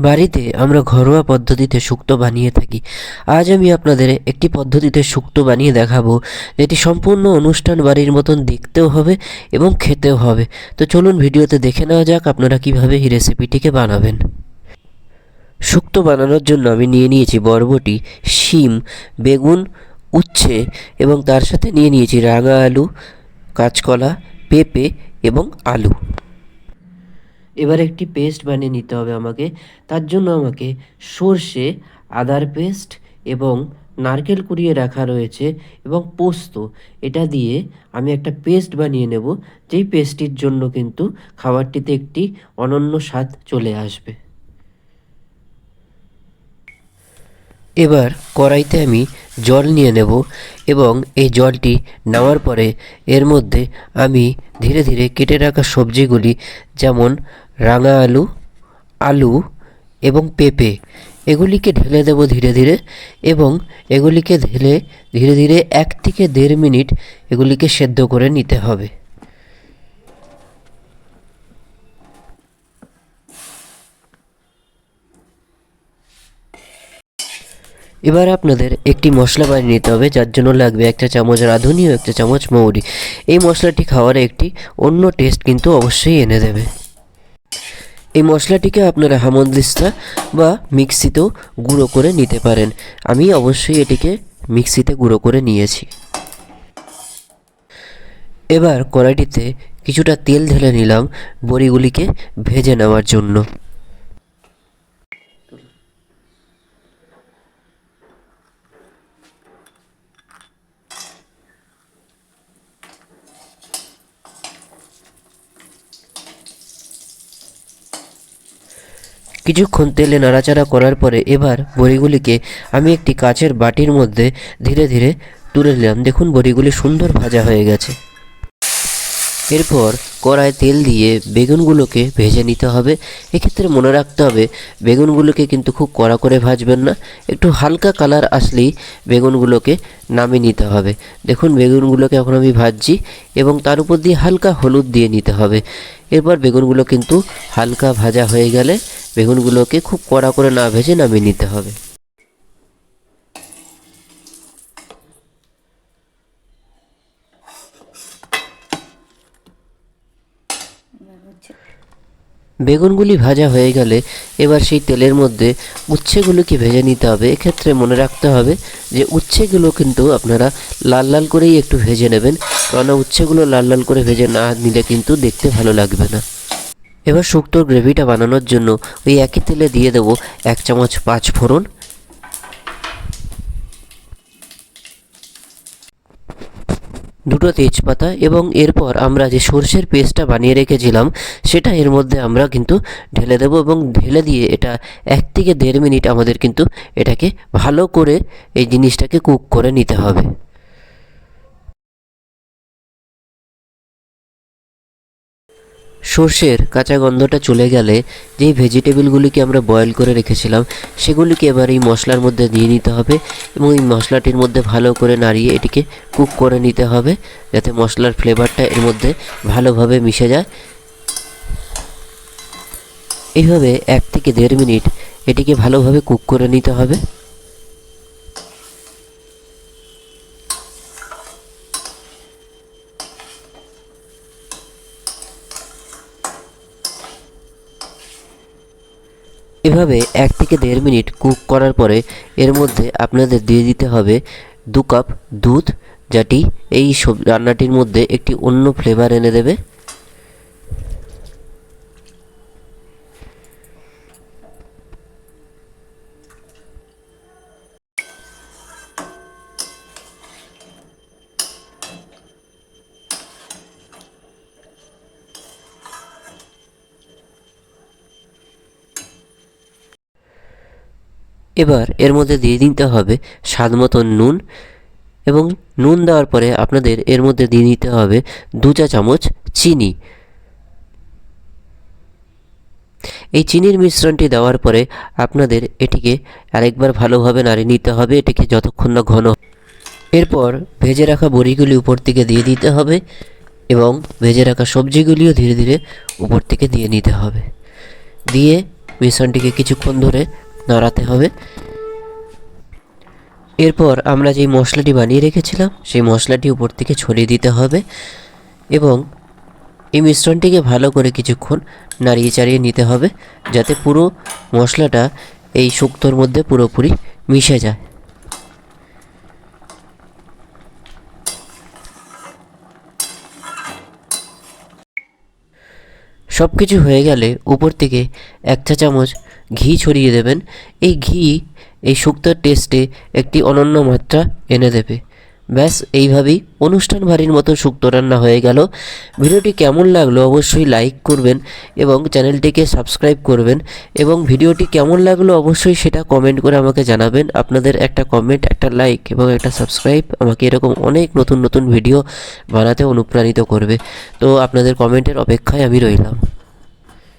বাড়িতে আমরা ঘরোয়া পদ্ধতিতে শুক্তো বানিয়ে থাকি। আজ আমি আপনাদের একটি পদ্ধতিতে শুক্তো বানিয়ে দেখাবো। যেটি সম্পূর্ণ অনুষ্ঠান বাড়ির মতন দেখতেও হবে এবং খেতেও হবে। তো চলুন ভিডিওতে দেখে নেওয়া যাক আপনারা কীভাবে এই রেসিপিটিকে বানাবেন। শুক্তো বানানোর জন্য আমি নিয়ে নিয়েছি বরবটি, শিম, বেগুন, উচ্ছে এবং তার সাথে নিয়ে নিয়েছি রাঙা আলু, কাঁচকলা, পেঁপে এবং আলু। এবার একটি পেস্ট বানিয়ে নিতে হবে আমাকে। তার জন্য আমাকে সর্ষে, আদার পেস্ট এবং নারকেল কুড়িয়ে রাখা রয়েছে এবং পোস্ত। এটা দিয়ে আমি একটা পেস্ট বানিয়ে নেব। যেই পেস্টটির জন্য কিন্তু খাবারটিতে একটি অনন্য স্বাদ চলে আসবে। এবার কড়াইতে আমি জল নিয়ে নেব এবং এই জলটি নেওয়ার পরে এর মধ্যে আমি ধীরে ধীরে কেটে রাখা সবজিগুলি যেমন রাঙা আলু আলু এবং পেঁপে। এগুলিকে ঢেলে দেব ধীরে ধীরে এবং এগুলিকে ঢেলে ধীরে ধীরে এক থেকে দেড় মিনিট এগুলিকে সেদ্ধ করে নিতে হবে। এবার আপনাদের একটি মশলা বানিয়ে নিতে হবে, যার জন্য লাগবে একটা চামচ রাঁধুনি ও একটা চামচ মৌরি। এই মশলাটি খাওয়ার একটি অন্য টেস্ট কিন্তু অবশ্যই এনে দেবে। এই মশলাটিকে আপনারা হামনদিস্তা বা মিক্সিতেও গুঁড়ো করে নিতে পারেন। আমি অবশ্যই এটিকে মিক্সিতে গুঁড়ো করে নিয়েছি। এবার কড়াইটিতে কিছুটা তেল ঢেলে নিলাম বড়িগুলিকে ভেজে নেওয়ার জন্য। কিছুক্ষণ তেলে নাড়াচাড়া করার পরে এবার বড়িগুলিকে আমি একটি কাচের বাটির মধ্যে ধীরে ধীরে তুলে নিলাম। দেখুন, বড়িগুলি সুন্দর ভাজা হয়ে গেছে। এরপর কড়ায় তেল দিয়ে বেগুনগুলোকে ভেজে নিতে হবে। এক্ষেত্রে মনে রাখতে হবে, বেগুনগুলোকে কিন্তু খুব কড়া করে ভাজবেন না। একটু হালকা কালার আসলেই বেগুনগুলোকে নামিয়ে নিতে হবে। দেখুন, বেগুনগুলোকে এখন আমি ভাজছি এবং তার উপর দিয়ে হালকা হলুদ দিয়ে নিতে হবে। এরপর বেগুনগুলো কিন্তু হালকা ভাজা হয়ে গেলে বেগুনগুলোকে খুব কড়া করে না ভেজে নামিয়ে নিতে হবে। বেগুনগুলি ভাজা হয়ে গেলে এবার সেই তেলের মধ্যে উচ্ছেগুলোকে ভেজে নিতে হবে। এক্ষেত্রে মনে রাখতে হবে যে উচ্ছেগুলো কিন্তু আপনারা লাল লাল করেই একটু ভেজে নেবেন। কেননা উচ্ছেগুলো লাল লাল করে ভেজে না নিলে কিন্তু দেখতে ভালো লাগবে না। এবার শুক্তোর গ্রেভিটা বানানোর জন্য ওই একই তেলে দিয়ে দেবো এক চামচ পাঁচ ফোড়ন দুটো তেজপাতা এবং এরপর আমরা যে সর্ষের পেস্টটা বানিয়ে রেখেছিলাম, সেটা এর মধ্যে আমরা কিন্তু ঢেলে দেবো এবং ঢেলে দিয়ে এটা এক থেকে দেড় মিনিট আমাদের কিন্তু এটাকে ভালো করে এই জিনিসটাকে কুক করে নিতে হবে। সর্ষের কাঁচা গন্ধটা চলে গেলে যেই ভেজিটেবলগুলিকে আমরা বয়েল করে রেখেছিলাম, সেগুলিকে এবার এই মশলার মধ্যে দিয়ে নিতে হবে এবং এই মশলাটির মধ্যে ভালো করে নাড়িয়ে এটিকে কুক করে নিতে হবে যাতে মশলার ফ্লেভারটা এর মধ্যে ভালোভাবে মিশে যায়। এইভাবে এক থেকে দেড় মিনিট এটিকে ভালোভাবে কুক করে নিতে হবে। এভাবে এক থেকে দেড় মিনিট কুক করার পরে এর মধ্যে আপনাদের দিয়ে দিতে হবে দু কাপ দুধ যেটি এই সব রান্নাটির মধ্যে একটি অন্য ফ্লেভার এনে দেবে। এবার এর মধ্যে দিয়ে দিতে হবে স্বাদ মতন নুন এবং নুন দেওয়ার পরে আপনাদের এর মধ্যে দিয়ে দিতে হবে দু চা চামচ চিনি। এই চিনির মিশ্রণটি দেওয়ার পরে আপনাদের এটিকে আরেকবার ভালোভাবে নাড়িয়ে নিতে হবে, এটিকে যতক্ষণ না ঘন। এরপর ভেজে রাখা বড়িগুলি উপর থেকে দিয়ে দিতে হবে এবং ভেজে রাখা সবজিগুলিও ধীরে ধীরে উপর থেকে দিয়ে নিতে হবে। দিয়ে মিশ্রণটিকে কিছুক্ষণ ধরে নাড়াতে হবে। এরপর আমরা যেই মশলাটি বানিয়ে রেখেছিলাম, সেই মশলাটি উপর থেকে ছড়িয়ে দিতে হবে এবং এই মিশ্রণটিকে ভালো করে কিছুক্ষণ নাড়িয়ে চাড়িয়ে নিতে হবে যাতে পুরো মশলাটা এই শুক্তোর মধ্যে পুরোপুরি মিশে যায়। সব কিছু হয়ে গেলে উপর থেকে এক চা চামচ ঘি ছড়িয়ে দেবেন। এই ঘি, এই শুক্তোর টেস্টে একটি অনন্য মাত্রা এনে দেবে। ব্যাস, এইভাবেই অনুষ্ঠান বাড়ির মতো শুক্তো রান্না হয়ে গেল। ভিডিওটি কেমন লাগল অবশ্যই লাইক করবেন এবং চ্যানেলটিকে সাবস্ক্রাইব করবেন এবং ভিডিওটি কেমন লাগল অবশ্যই সেটা কমেন্ট করে আমাকে জানাবেন। আপনাদের একটা কমেন্ট একটা লাইক এবং একটা সাবস্ক্রাইব আমাকে এরকম অনেক নতুন নতুন ভিডিও বানাতে অনুপ্রাণিত করবে। তো আপনাদের কমেন্টের অপেক্ষায় আমি রইলাম।